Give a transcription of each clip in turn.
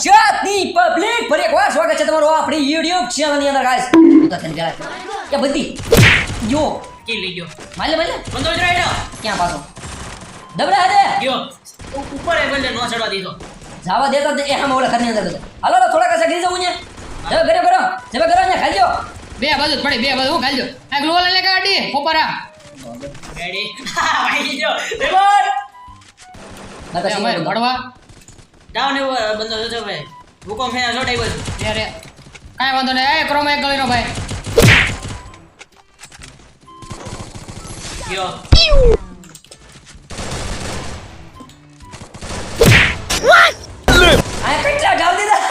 ગુજરાતની પબ્લિક ફરી એકવાર સ્વાગત છે તમારું આપણી યુટ્યુબ ચેનલની અંદર ગાઈસ તો તને કહેવાય કે બધી જો કે લઈ ગયો? માલે માલે? બંધો જ રાઈડો ક્યાં પાછો? દબડા હે ગયો. ઉપર એ બંને નો ચડવા દીધો. જાવા દેતા એ હામે ઓલા ઘરની અંદર હાલો થોડા કસે ગરી જવું ને હવે ઘરે ઘરે જમે ઘરે ને ખાજો બે બાજુ પડી બે બાજુ હું ખાલજો આ ગ્લોવલ લઈને કાઢી ખોપરા રેડી ભાઈ જો. અમારે ભણવા. ડાઉન એવો બંધો જોજો ભાઈ. ભૂકો મેં જોટાઈ બોલ ત્યારે કાંઈ વાંધો નહીં. એ ક્રોમ એક ગળીનો ભાઈ. ગયો. આ કેટલા ઢાલ દીધા?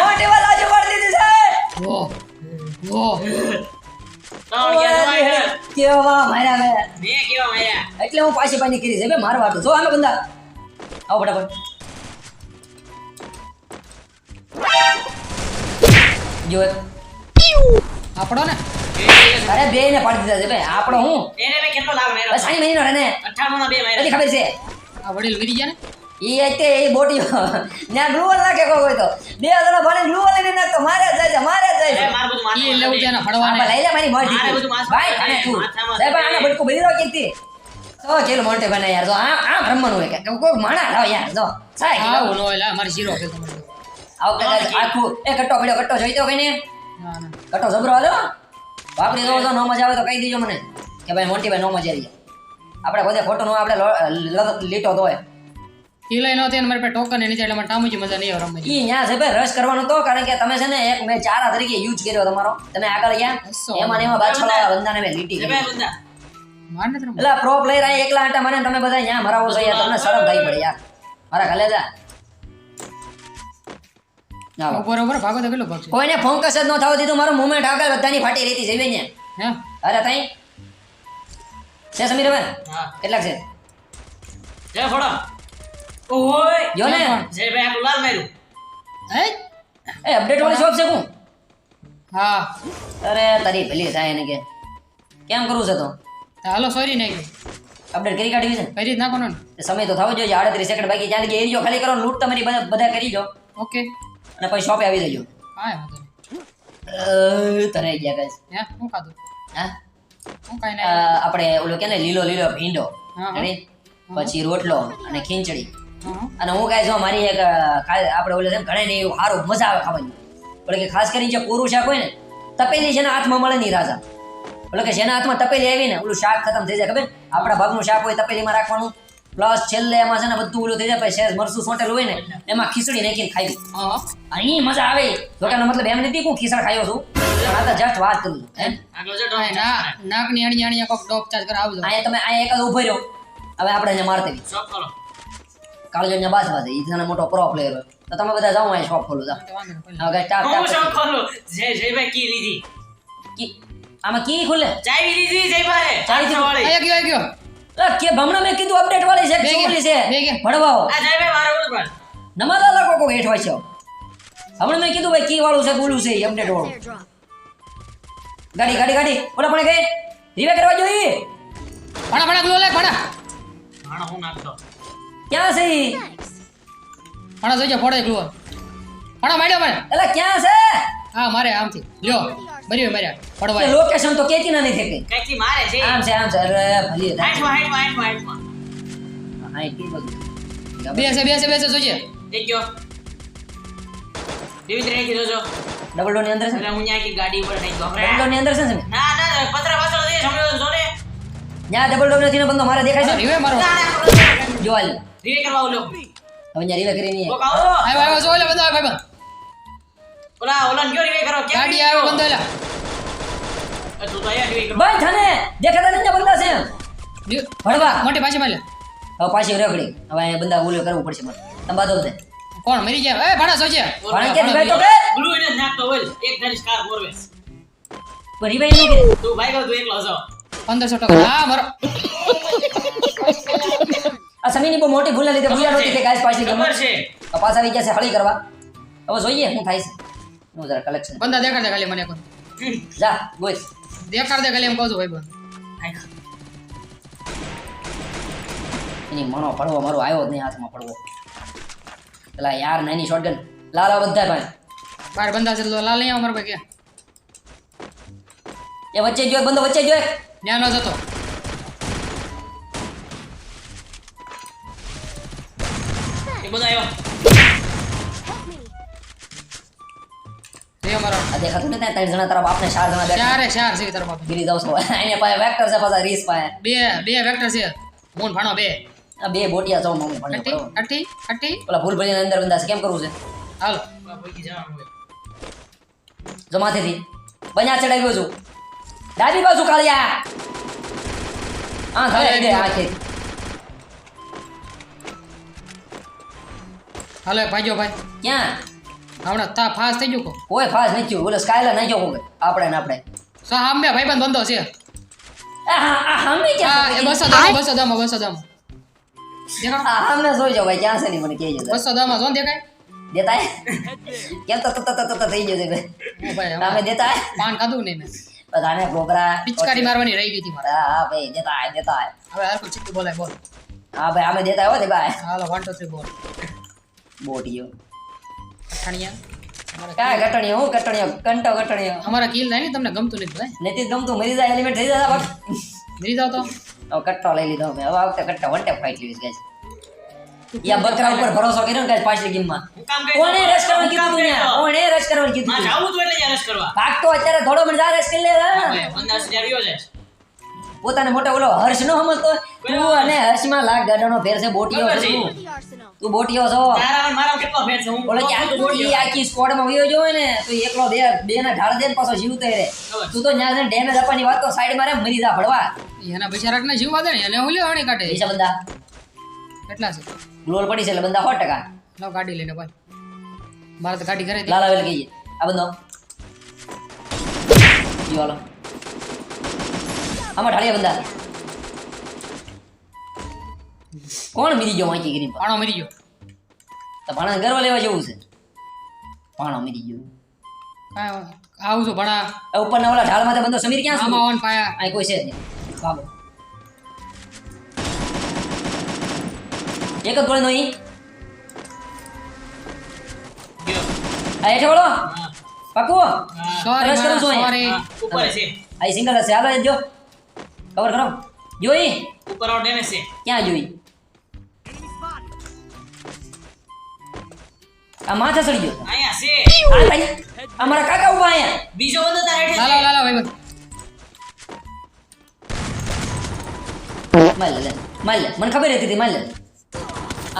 મોટી વાલ દીધી છે. વો વો ત્રણ ગયા જોવા ગયા. કેવા માર્યા મેં. કેવા માર્યા? એટલે હું પાછી પાની કરી છે બે મારવા તો. જો આમે બંદા આવો ફટાફટ. જો આપણો ને? અરે બે ને પાડી દીધા છે ભાઈ. આપણો હું? એને મે કેટલો લાગ મેરો બસ આની મહિનો રને 98 ના બે મેરો ખબર છે. આ વડીલ ગરી ગયા ને? ઈ આતે એ બોટી ના ગ્લુઅર લાગે કો કોઈ તો. બે જણા ભલે ગ્લુઅર લઈને તો મારે જાય મારે જાય એ માર બધું માથે લેવું છે ને ફડવાને લઈ લે મારી મોટી મારે બધું માથે ભાઈ અને તું. સાહેબ આને બડકો ભરી રહ્યો કેતી તો ચેલ મોટે બને યાર જો આ આ બ્રહ્મનું હોય કે કોઈ માણા લાવ યાર જો. સાહેબ આવું નો એલા મારી જીરો કે આવો કદાચ આખું એ કટ્ટો પડ્યો કટ્ટો જોઈ તો કઈ ને? ના ના. કટ્ટો જબરો હાલો. વાપરી દો તો નો મજા આવે તો કહી દેજો મને. કે ભાઈ મોન્ટી ભાઈ નો મજા આવી. આપણે બધે ખોટો નો આપણે લીટો તો હોય. ઈ લઈ નહોતી ને મારી પાસે ટોકન નીચે એટલે મને ટામુજી મજા નહીં આવે રમવાની. ઈ ન્યા છે ભાઈ રસ કરવાનો તો કારણ કે તમે છે ને એક મેં ચારા તરીકે યુઝ કર્યો તમારો. તમે આગળ ગયા. એમાં ને એમાં પાછળ બંદાને મેં લીટી માર એટલે પ્રો પ્લેયર આ એકલા આટા મને તમે બધા અહીંયા મરાવો છો યાર તમને શરમ થઈ પડે યાર. મારા ઘરે જા. ઉપર ઉપર ભાગો તો કેટલો ભાગશે? કોઈને ફોકસ જ ન થવા દીધું મારું મુમેન્ટ આગળ બધાની ફાટી રહી હતી જઈ ને હે? અરે તઈ? છે સમીર હવે? હા. કેટલાક છે? જય ફોડો. ઓય જો ને. જય ભાઈ આ ગુલાલ માર્યું. હે? એ અપડેટ વાળી શોપ છે કું? હા. અરે તારી ભલી થાય એને કે. કેમ કરવું છે તો? હાલો સોરી નહીં અપડેટ કરી કાઢી છે? ને કરી નાખો ને. સમય તો થવો જોઈએ આડત્રીસ સેકન્ડ બાકી લગી એરિયો ખાલી કરો લૂંટ તમારી બધા બધા કરી જો. ઓકે. અને પછી શોપે આવી જજો. કાંઈ વાંધો નહીં. અ, ગયા ગાઈસ હે હું ખાધું. હા? હું કાંઈ નહીં. આપણે ઓલો કે ને લીલો લીલો ભીંડો. પછી રોટલો અને ખીચડી. અને હું કાંઈ જો મારી એક આપણે ઓલે છે ને ઘણા ને એવું સારું મજા આવે ખાવાની. એટલે કે ખાસ કરીને જે કોરું શાક હોય ને તપેલી છે ને હાથમાં મળે નહીં રાજા. એટલે કે જેના હાથમાં તપેલી આવી ને ઓલું શાક ખતમ થઈ જાય ખબર? આપણા ભાગનું શાક હોય તપેલીમાં રાખવાનું. પ્લસ છેલ્લે એમાં છે ને બધું ઓલું થઈ જાય પછી સહેજ મરચું સોંટેલું હોય ને એમાં ખીચડી નાખીને ખાઈ અહીં મજા આવે. જોકાનો મતલબ એમ નથી હું ખીચડ ખાયો છું. આ તો જસ્ટ વાત કરું છું આગળ જો હા, ના નાકની અણી અણી કોક ડોપ ચાર્જ કર આવજો અહીંયા તમે અહીંયા એક જ ઊભો રહ્યો. હવે આપણે અહીંયા મારતી શોપ ખોલો. કાળજો અહીંયા બાસ બાસ ઈ તને મોટો પ્રો પ્લેયર હોય તો તમે બધા જાઓ અહીં શોપ ખોલું જા. હવે guys, ટાપ હું શોપ ટાપ જય જય ભાઈ કી લીધી? કી? આમાં કી ખુલે? ચાવી લીધી જય ભાઈ. ચાવી ચાવી વાળી આયો ગયો આયો ગયો. અ, કે હમણાં મેં કીધું અપડેટ વાળી છે ચોરી છે? ભણવાઓ. નમાલા લોકો કો હેઠ હોય છે. હમણાં મેં કીધું ભાઈ કી વાળું છે બોલું છે અપડેટ વાળું. ગાડી ગાડી ગાડી. ઓલા પણ ગઈ? રીવે કરવા જોઈએ ભણા ભણા ગ્લો લે ભણા. હું નાખતો. ક્યાં છે ભણા જોઈજો ફોડે ગ્લો ભણા માર્યો મને એલા ક્યાં છે? હા મારે આમથી. લ્યો. બરી મર્યા પડવા લોકેશન તો કેતી નથી ગઈ કઈથી મારે છે. આમ છે આમ છે. અરે ભલી હાઈટમાં હાઈટમાં હાઈટમાં હાઈટમાં બધું. બેસે બેસે બેસે જોજે. દેખ ગયો દેવી રાખી જોજો. ડબલ ડોરની અંદર છે હું ન્યા આખી ગાડી ઉપર નહીં ડબલ ડોરની અંદર છે ને? ના ના પતરા પાછળ દે સમજો જો ને ત્યાં ડબલ ડોર નથી ને બંદો મારે દેખાય છે રીવે મારો. જોવાલ રીવે કરવા ઓલો હવે ન્યા રીવે કરી નહીં આવ્યો આવ્યો જોવાલ બંદો ભાઈ. ઓલા ઓલા કયો રીવે કરો કેમ ગાડી આવ્યો બંધો એલા એ તું તો અહીંયા રીવે કરો ભાઈ થાને દેખાતા નથી ને બંદા છે. ભણવા મોટી પાછી માર લે હવે પાછી રગડી હવે બંદા ઓલો કરવું પડશે મારે તમે બાદો દે કોણ મરી ગયા એ ભણા જોજે ભણ કે ભાઈ તો કે બ્લુ એને નાખતો હોય એક ગાડી સ્કાર બોરવે પણ રીવે કે તું ભાઈ કહો તું એકલો છો પંદરસો ટકા હા મારો આ સમીની બહુ મોટી ભૂલ લીધે ભૂલ નહોતી કે ગાઈસ પાછી ખબર છે પાછા આવી ગયા છે હળી કરવા હવે જોઈએ શું થાય છે નું જરા કલેક્શન બંદા દેખાડ દે ખાલી મને કોણ જા બોલ. દેખાડ દે ખાલી એમ કહું છું ભાઈ બંધ એની મણો પડવો મારો આવ્યો જ નહીં હાથમાં પડવો. પેલા યાર નાની શોટગન લાલા બધા ભાઈ. બાર બંદા છે લાલ નહીં અમારો ભાઈ ક્યાં એ વચ્ચે જો બંદો વચ્ચે જો ન્યા નો ન જતો એ બધો આવ્યો. દેખાતું ને ત્રણ જણા તારા બાપને ચાર જણા બેઠા. ચારે ચાર છે તારા બાપ. ગીરી જાવ છો. એને પાસે વેક્ટર છે પાછા રીસ પાસે. બે બે વેક્ટર છે. મૂન ભાણો બે. આ બે બોટિયા છો મમ્મી ભણી અટી અટી અટી ઓલા ભૂલ ભરીને અંદર બંધા છે કેમ કરવું છે? હાલો. જો માથેથી. બન્યા ચડાવ્યો છું. ડાબી બાજુ કાળિયા. હા ઘરે દે આખે. હાલો એક ભાઈજો ભાઈ. ક્યાં? હમણાં તા ફાસ થઈ ગયું કોઈ ફાસ નહીં થયું. બોલે સ્કાયલર નાખ્યો કોકે આપણે ને આપણે. સા આંબે ભાઈ બંધ બંધો છે. હમે ક્યાં બસો દમ બસો દમ બસો દમ હમે જોઈ જાવ ભાઈ ક્યાં છે નહીં મને કહેજો. બસો દમ જોન દેખાય? દેતા કેમ તો તત તત થઈ જશે ભાઈ. તમે દેતા પાન કાધું નહીં મેં. બધાને પ્રોગ્રામ પિચકારી મારવાની રહી ગઈ હતી મારે. હા ભાઈ દેતા દેતા હવે હરખું ચીકુ બોલાય બોલ. હા ભાઈ અમે દેતા હોય ને ભાઈ. હાલો વન ટુ થ્રી બોલ. બોટીયો. અઠાણિયા અમારા કાય હું ઘટણીયો કંટો ઘટણીયો અમારા કિલ થાય તમને ગમતું નથી ભાઈ. નથી ગમતું મરી જાય એલિમેન્ટ થઈ જાય બટ મરી જાવ તો. હવે કટ્ટો લઈ લીધો મેં હવે આ વખતે વન ટેપ ફાઈટ લીધી ગાઈસ. યા બકરા ઉપર ભરોસો કર્યો ને ગાઈસ પાછલી ગેમમાં. હું કોણે રશ કરવાનું કીધું તું કોણે રશ કરવાનું કીધું માં જાવું તું? એટલે જ રસ કરવા. ભાગતો અત્યારે થોડો મને જા રશ કરી લે હવે પંદર રહ્યો છે. પોતાને મોટો ઓલો હર્ષ નો સમજતો તું અને હર્ષમાં લાખ ગાડાનો ફેર છે બોટી ખબર છે. છે. તું બોટિયો છો? તારા અને કેટલો ફેર છે? હું ઓલો કે આખી બોલ્યો. આખી વયો જોવે ને તો એકલો બે બે ના ઢાળ દે ને પાછો જીવતો રે તું તો ન્યા ડેમેજ આપવાની વાત તો સાઈડમાં રે મરી જા ભડવા. એના વાદે ને એને હું લ્યો અણી કાઢે. પૈસા બંદા કેટલા છે? ગ્લોલ પડી છે એટલે બંદા સો ટકા. લો ગાડી લઈને ભાઈ મારે તો ગાડી ઘરે. લાલા વેલ આ બંદો વાલો. આમાં ઢાળિયા બંદા કોણ મરી ગયો વાંચી ગરી આણો મરી ગયો. તો ભાણા ગરવા લેવા જેવું છે? ભાણો મરી ગયો. આવું છું ભણા. આ ઉપરના ઓલા ઢાળ માથે બંધો સમીર ક્યાં આમાં છે? ઓન પાયા આ કોઈ છે જ નહીં. ચાલો એક જ ગોળીનો ઈ આ હેઠે વળો. પાકું. સોરી કરું છું અહીંયા. ઉપર છે. આ સિંગલ હશે. હાલો એ જો. કવર કરો જોઈ? ઉપર આવો ડેમેજ છે. ક્યાં જોઈ? આ માથે ચડી ગયો. અહીંયા છે. આ ભાઈ અમારા કાકા ઊભા અહીંયા. બીજો બંદો તારે હેઠે લાલો લાલો ભાઈ માલ લે માલ લે. મને ખબર હતી માલ લે.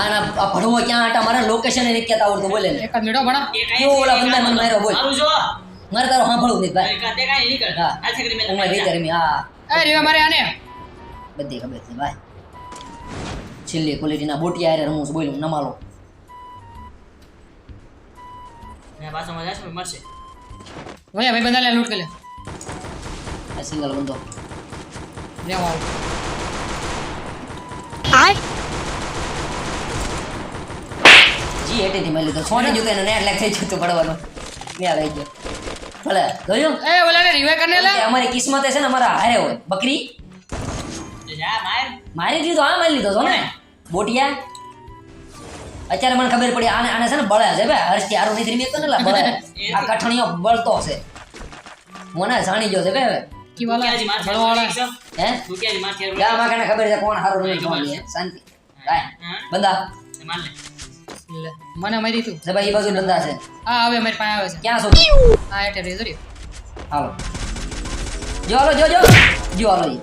આના આ ભણવો ક્યાં આટા મારા લોકેશન એને કહેતા આવડતું બોલે ને. એક જ ભણા. કેવો ઓલા બંદા મને માર્યો, બોલ. મારું જો. મારે તારો સાંભળવું નહીં ભાઈ. હાથે કાંઈ નીકળ. હા. આ છકડી મેં ઉંમર રીતે તમને હા. એ રીવા મારે આને. બધી ખબર છે ભાઈ. છેલ્લી ક્વોલિટીના બોટિયા હારે રમું છું બોલું નમાલો. મેં પાછો મજા છે મળશે ભૈયા ભાઈ બંધા લે લૂટ કરી લે આ સિંગલ બંદો લેવા આવો જી થી મળી લીધો સોની જોતો ને નેટ લેક થઈ જતું પડવાનું ત્યાં લઈ ગયો ભલે ગયો એ ઓલાને રિવાઈ કરને લે અમારી કિસ્મતે છે ને અમારા હારે હોય બકરી જા માર મારી દીધો આ મારી લીધો તો ને બોટિયા અત્યારે મને ખબર પડી આને આને છે ને બળે છે ભાઈ હર્ષ હારું નથી રમી શકતો ને બળે. આ કઠણીઓ બળતો છે. મને જાણી ગયો છે? હવે. હે? માં ખબર કોણ હારું નહીં, શાંતિ. બંદા મને મારી તું. ભાઈ એ બાજુ બંદા છે. હા હવે મારી પાસે આવે છે. ક્યાં છો? આ એટલે રેઝરી હાલો. જો હાલો જો જો. જો હાલો ઈ.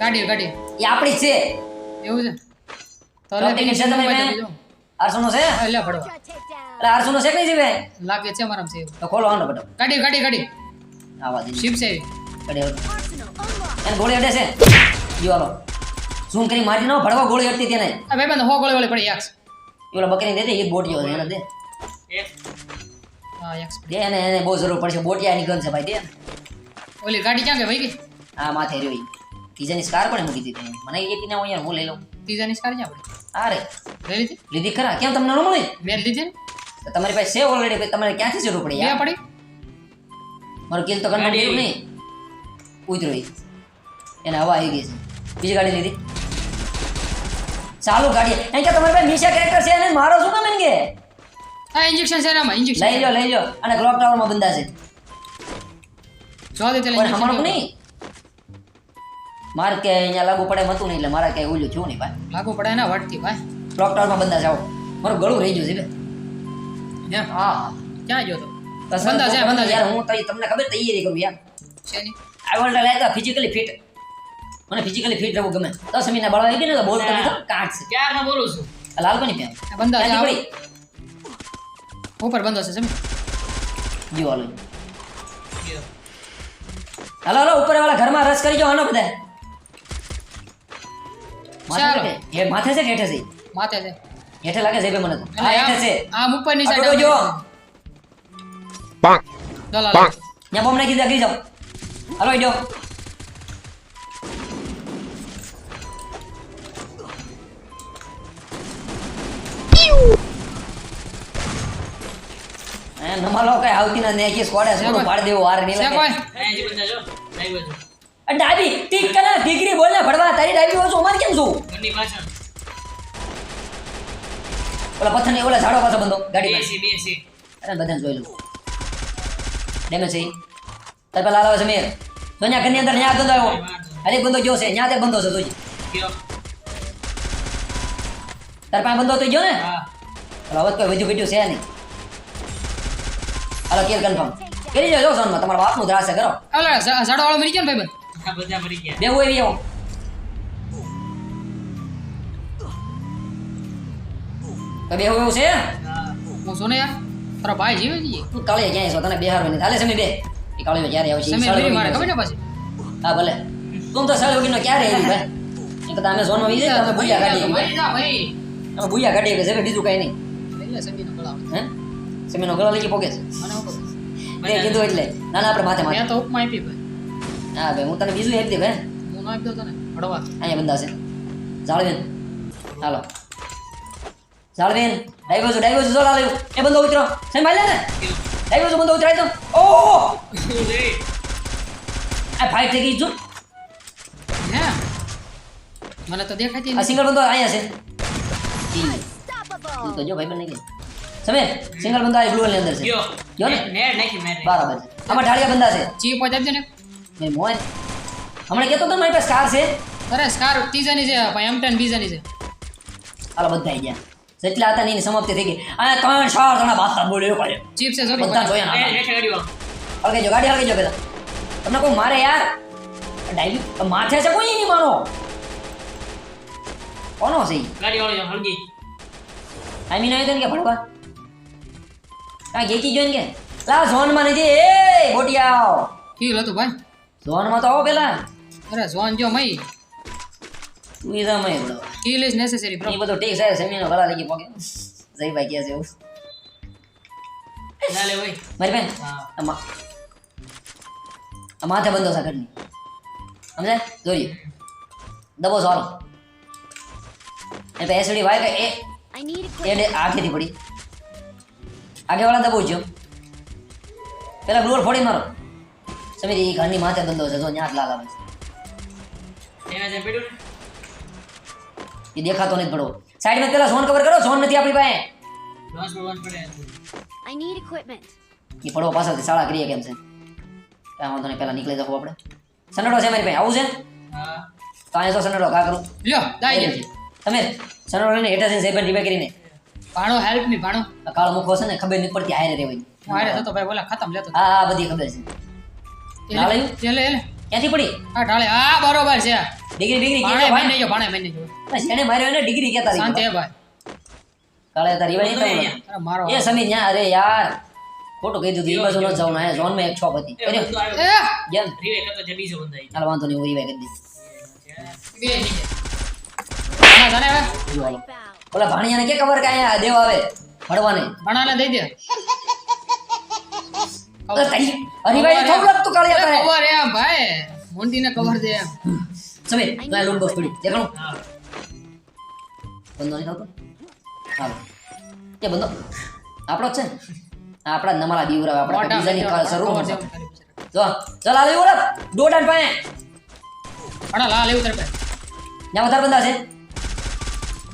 ગાડી ગાડી એ આપણી છે. એવું છે? તો લે છે તમે મોબાઈલ મેં? બીજો. આરસો નો છે? એટલે લે અરે એટલે છે કઈ જીવે? લાગે છે મારામાં છે તો ખોલો આનો બટન કાઢી કાઢી કાઢી. આવા દે શિપ છે કાઢી એને ગોળી અડે છે. જો હાલો. ઝૂમ કરી મારી નો ભડવા ગોળી અડતી તેને. આ ભાઈ બંધ હો ગોળી ગોળી પડી યાક્સ એ ઓલા બકરી દે દે એ બોટ છે એને દે. હા યાક્સ દે એને એને બહુ જરૂર પડશે. બોટિયાની ગન છે ભાઈ દે ઓલી ગાડી ક્યાં ગઈ ભાઈ ગઈ? આ માથે રહ્યો ઈ. ત્રીજાની સ્કાર પણ મૂકી દીધી? મને એ ને હું અહીંયા હું લઈ લઉં. ત્રીજાની સ્કાર ક્યાં પડી? આ રે. લઈ લીધી લીધી ખરા. કેમ તમને ન મળી? મેં લીધી ને. તમારી પાસે છે ઓલરેડી તમારે ક્યાંથી જરૂર પડી યાર પડી. મારું કિલ તો કન્ફર્મ ગાડી નહીં. ઉતરો એને હવા આવી ગઈ છે. બીજી ગાડી લીધી. ચાલુ ગાડી. એમ કે તમારી પાસે મિશા કેરેક્ટર છે અને મારો શું એને કે? આ ઇન્જેક્શન છે આમાં ઇન્જેક્શન લઈ લો લઈ લો અને ક્લોક ટાવરમાં બંધા છે. જો દે હમણાં જો. નહીં? મારે કે અહીંયા લાગુ પડે મતું નહીં એટલે મારે કે ઓલું થયું નહીં ભાઈ. લાગુ પડે ના વટતી ભાઈ. ક્લોક બંધા જાઓ. મારું ગળું રહી ગયું છે બે હે હા. ક્યાં ગયો તો? બંધા છે બંધા યાર હું તઈ તમને ખબર તૈયારી કરું યાર I want like physically fit મને ફિઝિકલી ફિટ રહેવું ગમે. દસ મહિના બળવા આવી ગઈ ને બોલ તમે કાટ છે. ક્યારના બોલું છું? લાલ કોની પ્યાં બંધા છે ઉપર બંધો છે જમી જીવો હાલો. હાલો હાલો ઉપર વાળા ઘરમાં રસ કરી જાઓ આનો બધા? માથે છે કે હેઠે છે? માથે છે. હેઠે લાગે છે બે મને આ હેઠે છે. આમ ઉપરની સાઈડ જો. જો લા લા. ને બોમ નાખી દે ગઈ જાવ હાલો નમાલો કઈ આવતી ના ને કે સ્કોડે સોનું પાડી દેવો વાર નહીં છે લાગે જી જો ડાબી ટીક કલા ડિગ્રી બોલ ને ભડવા તારી ડાબી ઓછું અમારે કેમ છું? ઓલા પથ્થર ને ઓલા ઝાડો પાછો બંધો. ગાડી BSc, BSc. અરે બધાને જોઈ લઉં. ડેમેજ છે. તાર પેલા લાવે છે મેર તો ન્યા ઘરની અંદર ન્યા બંધો આવ્યો. અરે બંધો જો છે ન્યા તે બંધો છે જોજી. ગયો. તાર પાસે બંધો તો ગયો ને? હા. ઓલા હવે કોઈ વધુ ઘટ્યું છે નહીં. હાલો કેર કન્ફર્મ કરી જાઓ સોનમાં. તમારા બાપનું દ્રાસ કરો. અલા ઝાડો વાળો મરી ગયો ને ભાઈ બધા? મરી ગયા. બેવું એવી આવો. તો બેવું એવું છે હા. હું સોને યાર તારો ભાઈ જીવે છે તું કાળીએ ક્યાંય છો તને બેહારો નહીં હાલે સમી બે એ કાળીઓ ક્યારે આવશે છે સમી મેરી ખબર ને પાછી હા ભલે તું તો સાળો ઉગીનો ક્યારે આવી ભાઈ એ તો અમે સોનો વીજે તમે ભૂયા કાઢીએ ભાઈ અમે ભૂયા કાઢીએ કે છે બીજું કઈ નહીં સમીનો ગળા હે સમીનો ગળા લઈ પોકે છે મને કીધું એટલે ના ના આપણે માથે માથે તો ઉપમા આપી ભાઈ હા ભાઈ હું તને બીજું આપી દે ભાઈ હું ના આપી તને ભડવા અહીંયા બંધા છે જાળવેન હાલો જાળવેન ડાઈ બાજુ ડાઈ બાજુ જો લાલ્યો એ બંદો ઉતરો. છે માલ્યા ને? ગયો. ડાઈ બંદો ઉતરાય તો. ઓ? આ ફાઇટ થઈ ગઈ જો હે? મને તો દેખાતી આ સિંગલ બંદો અહીંયા છે. તું તો જો ભાઈ બને કે સમીર સિંગલ બંદો આ બ્લુ ની અંદર છે. ગયો. ગયો ને? નેટ નાખી મેં. બરાબર. આમાં ઢાળિયા બંદા છે. ચીપ પહોંચાડ દે ને. મે મોય હમણાં કેતો તો મારી પાસે કાર છે. અરે સ્કાર ત્રીજાની છે ભાઈ એમ ટેન બીજાની છે. હાલો બધા આઈ ગયા. જેટલા હતા એની સમાપ્તિ થઈ ગઈ. અને ત્રણ ચાર જણા બાતા બોલ્યો ચીપ છે બધા જોયા નેટ જો ગાડી. હળગેજો ગાડી પેલા. તમને કોઈ મારે યાર ડાયલી માથે છે કોઈ નહીં માનો કોનો છે? ગાડી વાળો હળગી. આઈ મીન આવ્યો કે ભણવા આ ગેકી જોઈને કે? લા ઝોનમાં નથી. એ બોટિયા કી લતો ભાઈ. ઝોનમાં તો આવો પેલા. અરે ઝોન જો મઈ તું ઈ સમય બડો ફીલ ઇઝ નેસેસરી બ્રો એ બધું ઠીક છે સમીનો ગળા લઈ ગઈ પોકે જયભાઈ કહે છે એવું ના લે ભાઈ. મારી બેન હા. આ માથે બંધો છે ઘરની સમજે જોઈએ દબો સારો એ એસડી વાય કે એ એ. ડે- આગેથી પડી આગેવાળા દબો જો પેલા ડોર ફોડી મારો સમીર એ ઘરની માથે બંધો છે જો ન્યાક લાલ આવે છે એના જેમ પડ્યું. એ દેખાતો નથી પડવો. સાઈડમાં પેલા ઝોન કવર કરો ઝોન નથી આપણી પાસે. પડે. I need equipment. એ પડવો પાછળથી શાળા કરીએ કેમ છે? કાંઈ વાંધો નહીં પહેલા નીકળી જવું આપણે. સનડો છે મારી પાસે આવું છે? હા. તો અહીંયા તો સનડો કા કરું? લ્યો દાઈ દે તમે સનડો લઈને હેઠા જઈને સાહેબ રિપેર કરીને ભાણો હેલ્પ મી ભાણો. કાળો મુખો છે ને ખબર નહીં પડતી હારે રહેવાય. હું હારે થતો ભાઈ બોલા ખતમ લેતો. હા હા બધી ખબર છે. ના લઈ? ક્યાંથી પડી? આ ઢાળે. આ બરોબર છે. ડિગ્રી ડિગ્રી ભાણે ભાઈ. ભાઈ જો ભાણે ભાઈ જો. એને માર્યો એને ડિગ્રી કહેતા શાંતિ હે ભાઈ. કાળે તારી અહીંયા. અરે મારો એ સમીર ન્યા અરે યાર. ખોટું કહી દીધું એ બાજુ ન જવાનું ઝોનમાં એક છોપ હતી અરે જેમ રીવે કરતો જે બીજો બંધો આવી. હાલ વાંધો નહીં હું રીવાય કરી દે બે નીચે ના જાણે હવે. ઓલા ભાણિયાને કે ખબર કે અહીંયા દેવ આવે? ભણવાને. ભણાને દઈ દે. તારી હરીભાઈ થોડું લાગતું કાળિયા તારે. કવર એમ ભાઈ. મોંડીને કવર દે એમ. સમીર તો લૂટ બોક્સ પડી. દેખાણું. હા. બંધો નહીં હાલો. એ બંધો. આપણો છે ને? આ આપણા નમારા બીવરા આપણા બીજાની કા- શરૂ કરી બિચારા. જો ચાલ આવી ઓલા દોડાન પાસે ભાણા લા લેવું તારે ન્યા વધારે બંધા છે.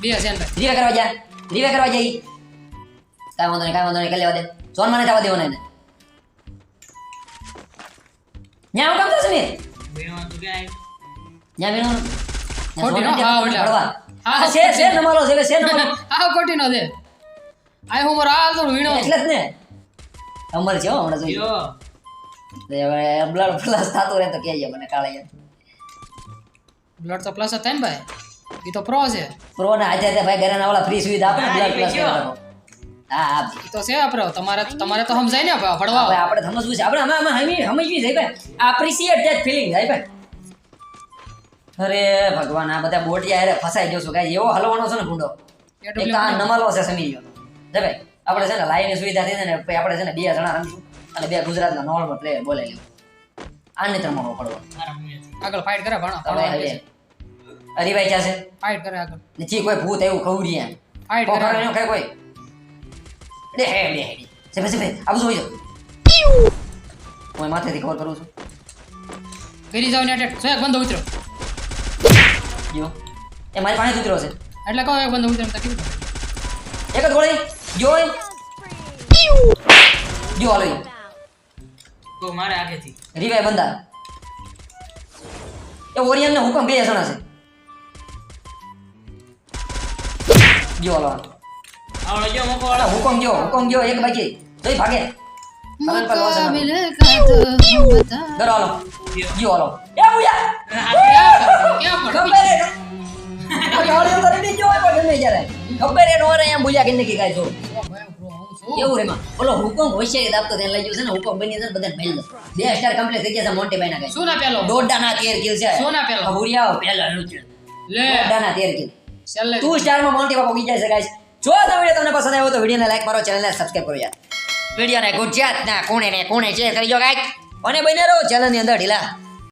બે છે અંદર રીવે કરવા જા રીવે કરવા જઈ કાંઈ વાંધો નહીં કાંઈ વાંધો નહીં કરી લેવા દે. સોન માને જવા દેવાનું એને. ન્યા હું કામ થશે ને? વીણવા તું ક્યાં ન્યા વિનો ખોટી નો હા એટલે પડવા હા, આ છે છે નમાલો છે કે છે નમાલો. આ ખોટી નો દે આ હું મારો હાલ તો વીણો. એટલે જ ને. અમર છે હો હમણાં જોઈએ યો હવે બ્લડ પ્લસ થતું રહે તો કહેજે મને કાલે બ્લડ તો પ્લસ થાય ને ભાઈ. એ તો પ્રો છે. પ્રો ના આજે આજે ભાઈ ઘરેના વાળા ફ્રી સુવિધા આપે બ્લડ પ્લસ? હા તો છે પ્રો તમારે તમારે તો સમજાય ને ભણવા ભાઈ આપણે સમજવું છે. આપણે અમે અમે હમી સમજવી છે ભાઈ. એપ્રિશિએટ ધેટ ફિલિંગ થાય ભાઈ. અરે ભગવાન આ બધા બોટિયા હારે ફસાઈ ગયો છું. કાંઈ એવો હલવાનો છે ને ભૂંડો? એક આ નમાલો છે સમી ગયો. છે ભાઈ. આપણે છે ને લાઈની સુવિધા થઈ ને પછી આપણે છે ને બે જણા રમશું. અને બે ગુજરાતના નોર્મલ પ્લેયર બોલાવી લેવું. આને તમારો પડવો. આગળ ફાઇટ કરે ભણો હવે હવે હરીભાઈ ક્યાં છે? ફાઇટ કરે આગળ. નથી કોઈ ભૂત એવું ખવડી એમ. ફાઇટ કરે કોઈ કઈ? ડે હે ડે હે પછી પછી આવું જોઈ હું માથેથી કવર કરું છું. કરી જાવ ને અટેક જો એક બંદો ઉતર્યો જો. એ મારી પાસે ઉતરો છે. એટલે કહો એક બંદો ઉતર્યો તો કીધું એક જ ગોળી? જોઈ? જો હાલો. કોઈ મારે આગેથી. રીવાય બંદા એ ઓરિયન ને હુકમ બે જણા છે. જો હાલો. આવડો જો મોકો અલા, હુકમ જો હુકમ જો એક બાકી. દઈ ભાગે. કરણ પર લોસ મુકાબિલ નથી. કા તો હમ બતા ગરો હાલો. એ બુયા ખબર પણ ખબર નો રે એમ બુયા કે નક્કી કાંઈ જો. એવું રેમાં ઓલો હુકમ હોશિયારી દાબતો તેને લઈ ગયો છે ને હુકમ બની છે ને બધાને મેલ બે સ્ટાર કમ્પ્લીટ થઈ ગયા છે મોન્ટી ભાઈના કઈ. શું ના પેલો તેર કિલ છે. સોના પેલો. ભૂરિયા લે. તેર કિલ. મોન્ટી બાપા ઉગી જાય છે ગાઈસ જો આ વીડિયો તમને પસંદ આવ્યો તો વિડીયોને લાઈક મારો ચેનલને સબસ્ક્રાઇબ કરો યાર. વિડીયોને ગુજરાતના કોણે ને કોણે શેર કરજો ગાઈસ અને બને રહો ચેનલની અંદર ઢીલા.